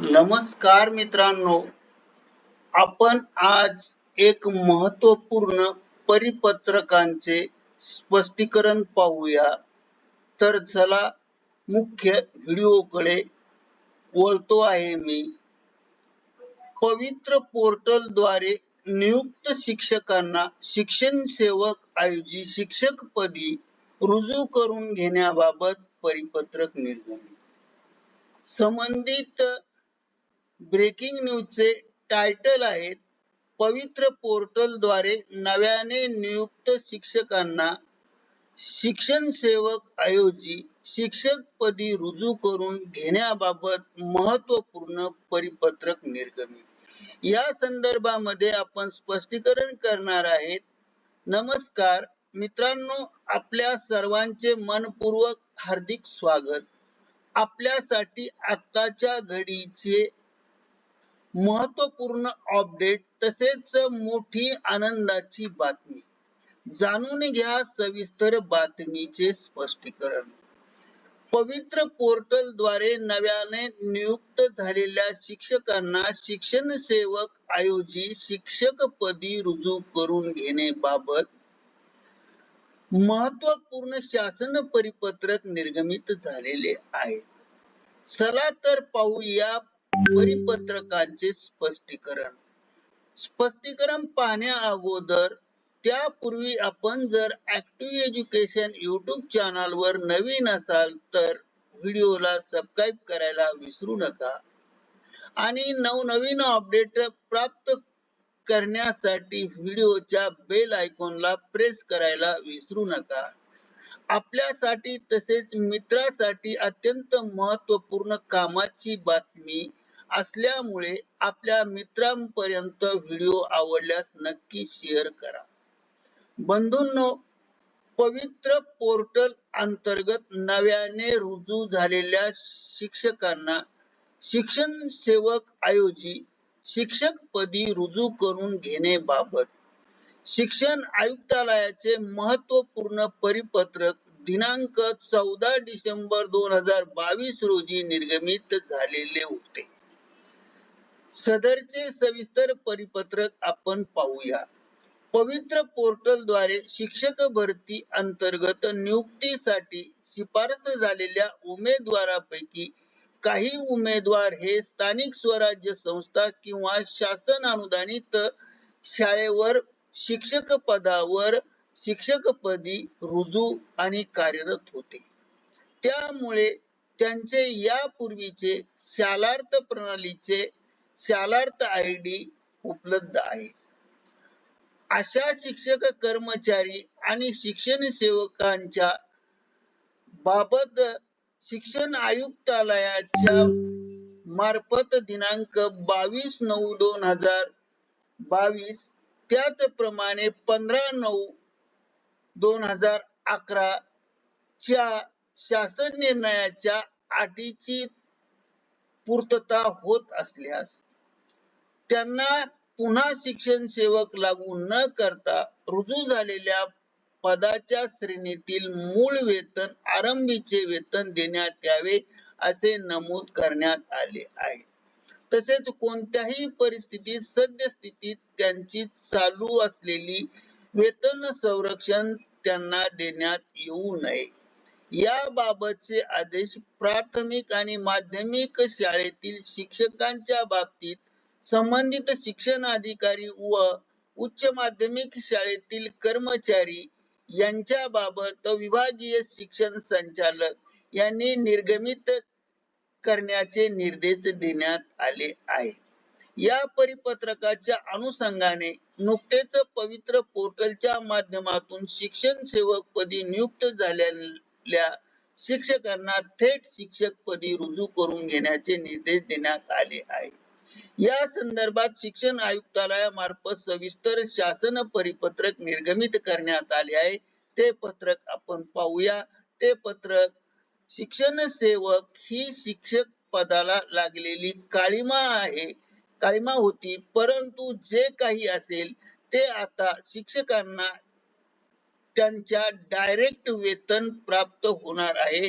नमस्कार मित्रांनो आपण आज एक महत्त्वपूर्ण परिपत्रकांचे स्पष्टीकरण पाहूया. तर चला मुख्य व्हिडिओकडे बोलतो आहे मी. पवित्र पोर्टलद्वारे नियुक्त शिक्षकांना शिक्षण सेवक ऐवजी शिक्षक पदी रुजू करून घेण्याबाबत परिपत्रक निर्गमित. संबंधित ब्रेकिंग न्यूजचे टायटल आहेत पवित्र पोर्टलद्वारे नव्याने नियुक्त शिक्षकांना शिक्षण सेवक ऐवजी शिक्षक पदी रुजू करून घेण्याबाबत महत्त्वपूर्ण परिपत्रक निर्गमित. या संदर्भामध्ये आपण स्पष्टीकरण करणार आहेत. नमस्कार मित्रांनो आपल्या सर्वांचे मनपूर्वक हार्दिक स्वागत. आपल्यासाठी आत्ताच्या घडीचे महत्त्वपूर्ण अपडेट तसेच मोठी आनंदाची बातमी. जाणून घ्या सविस्तर बातमीचे स्पष्टीकरण. पवित्र पोर्टलद्वारे नव्याने नियुक्त झालेल्या शिक्षकांना शिक्षण सेवक ऐवजी शिक्षक पदी रुजू करून घेण्याबाबत महत्त्वपूर्ण शासन परिपत्रक निर्गमित झालेले आहे चला तर पाहूया परिपत्रकांचे स्पष्टीकरण. स्पष्टीकरण पाहण्या अगोदर त्यापूर्वी आपण जर ऍक्टिव्ह एज्युकेशन युट्यूब चॅनल वर नवीन असाल तर व्हिडिओला सबस्क्राईब करायला विसरू नका आणि नवनवीन अपडेट प्राप्त करण्यासाठी व्हिडिओच्या बेल आयकॉनला प्रेस करायला विसरू नका. आपल्यासाठी तसेच मित्रासाठी अत्यंत महत्त्वपूर्ण कामाची बातमी असल्यामुळे आपल्या मित्रांपर्यंत व्हिडिओ आवडल्यास नक्की शेअर करा. बंधूंनो पवित्र पोर्टल अंतर्गत नव्याने रुजू झालेल्या शिक्षकांना शिक्षण सेवक आयोजी शिक्षक पदी रुजू करून घेण्याबाबत शिक्षण आयुक्तालयाचे महत्त्वपूर्ण परिपत्रक दिनांक चौदा डिसेंबर दोन हजार बावीस रोजी निर्गमित झालेले होते. सदरचे सविस्तर परिपत्रक आपण पाहूया. पवित्र पोर्टलद्वारे शिक्षक भरती अंतर्गत नियुक्तीसाठी शिफारस झालेल्या उमेदवारापैकी काही उमेदवार हे स्थानिक स्वराज्य संस्था किंवा शासन अनुदानित शाळेवर शिक्षक पदावर शिक्षकपदी रुजू आणि कार्यरत होते. त्यामुळे त्यांचे यापूर्वीचे शालार्थ प्रणालीचे शालार्थ आय डी उपलब्ध आहे. अशा शिक्षक कर्मचारी आणि शिक्षण सेवकांच्या बाबत शिक्षण आयुक्तालयाच्या मार्फत दिनांक बावीस नऊ दोन हजार बावीस त्याचप्रमाणे पंधरा नऊ दोन हजार अकरा च्या शासन निर्णयाच्या अटीची पूर्तता होत असल्यास त्यांना पुन्हा शिक्षण सेवक लागू न करता रुजू झालेल्या पदाच्या श्रेणीतील मूळ वेतन आरंभीचे वेतन देण्यात यावे असे नमूद करण्यात आले आहे. तसेच कोणत्याही परिस्थितीत सद्यस्थितीत त्यांची चालू असलेली वेतन संरक्षण त्यांना देण्यात येऊ नये. याबाबतचे आदेश प्राथमिक आणि माध्यमिक शाळेतील शिक्षकांच्या बाबतीत संबंधित शिक्षण अधिकारी व उच्च माध्यमिक शाळेतील कर्मचारी यांच्या बाबत विभागीय शिक्षण संचालक यांनी निर्गमित करण्याचे निर्देश देण्यात आले आहे या परिपत्रकाच्या अनुषंगाने नुकतेच पवित्र पोर्टलच्या माध्यमातून शिक्षण सेवक पदी नियुक्त झालेल्या शिक्षकांना थेट शिक्षक पदी रुजू करून घेण्याचे निर्देश देण्यात आले आहे या संदर्भात शिक्षण आयुक्तालयामार्फत सविस्तर शासन परिपत्रक निर्गमित करण्यात आले आहे. ते पत्रक आपण पाहूया. ते पत्रक शिक्षण सेवक ही शिक्षक पदाला लागलेली काळीमा आहे. काळीमा होती परंतु जे काही असेल ते आता शिक्षकांना त्यांच्या डायरेक्ट वेतन प्राप्त होणार आहे.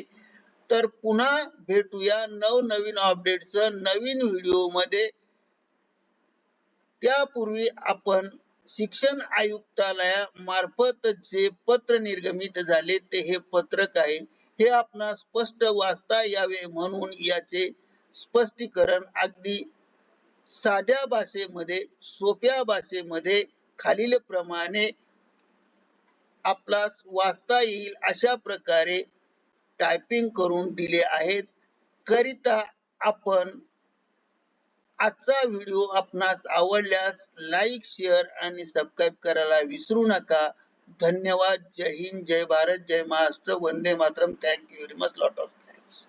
तर पुन्हा भेटूया नवनवीन अपडेट्स नवीन व्हिडिओमध्ये. त्यापूर्वी आपण शिक्षण आयुक्तालया मार्फत जे पत्र निर्गमित झाले ते हे पत्रक आहे हे आपण स्पष्ट वाचता यावे म्हणून याचे स्पष्टीकरण अगदी साध्या भाषेमध्ये सोप्या भाषेमध्ये खालील प्रमाणे आपला वाचता येईल अशा प्रकारे टायपिंग करून दिले आहेत. करिता आपण आजचा व्हिडिओ आपणास आवडल्यास लाईक शेअर आणि सबस्क्राईब करायला विसरू नका. धन्यवाद. जय हिंद. जय भारत. जय महाराष्ट्र. वंदे Mataram. Thank you very much lot of